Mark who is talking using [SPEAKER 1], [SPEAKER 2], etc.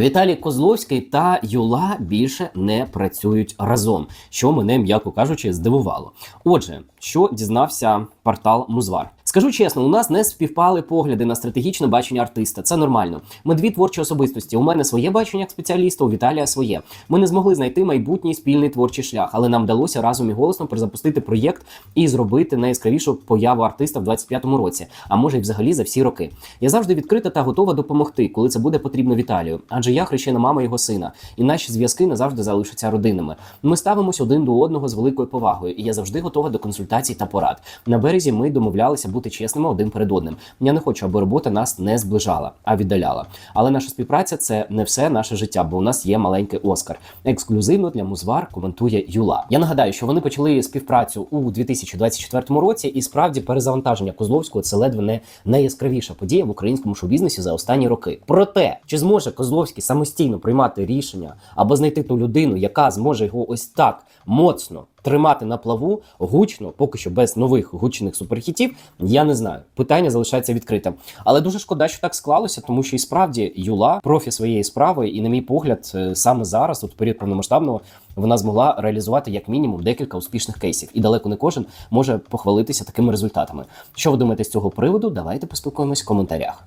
[SPEAKER 1] Віталій Козловський та Юла більше не працюють разом, що мене, м'яко кажучи, здивувало. Отже, що дізнався портал Музвар. Скажу чесно, у нас не співпали погляди на стратегічне бачення артиста. Це нормально. Ми дві творчі особистості. У мене своє бачення як спеціаліста, у Віталія своє. Ми не змогли знайти майбутній спільний творчий шлях, але нам вдалося разом і голосно перезапустити проєкт і зробити найяскравішу появу артиста в 25-му році, а може й взагалі за всі роки. Я завжди відкрита та готова допомогти, коли це буде потрібно Віталію. Адже я хрещена мама його сина, і наші зв'язки назавжди залишаться родинами. Ми ставимось один до одного з великою повагою, і я завжди готова до консультацій та порад. На березі ми домовлялися бути чесними один перед одним. Я не хочу, аби робота нас не зближала, а віддаляла. Але наша співпраця це не все наше життя, бо у нас є маленький Оскар. Ексклюзивно для Музвар коментує Юла. Я нагадаю, що вони почали співпрацю у 2024 році, і справді перезавантаження Козловського це ледве не найяскравіша подія в українському шоу-бізнесі за останні роки. Проте чи зможе Козловський самостійно приймати рішення або знайти ту людину, яка зможе його ось так моцно тримати на плаву гучно, поки що без нових гучних суперхітів, я не знаю. Питання залишається відкритим. Але дуже шкода, що так склалося, тому що і справді Юла профі своєї справи, і, на мій погляд, е, саме зараз, от період повномасштабного, вона змогла реалізувати як мінімум декілька успішних кейсів, і далеко не кожен може похвалитися такими результатами. Що ви думаєте з цього приводу? Давайте поспілкуємось в коментарях.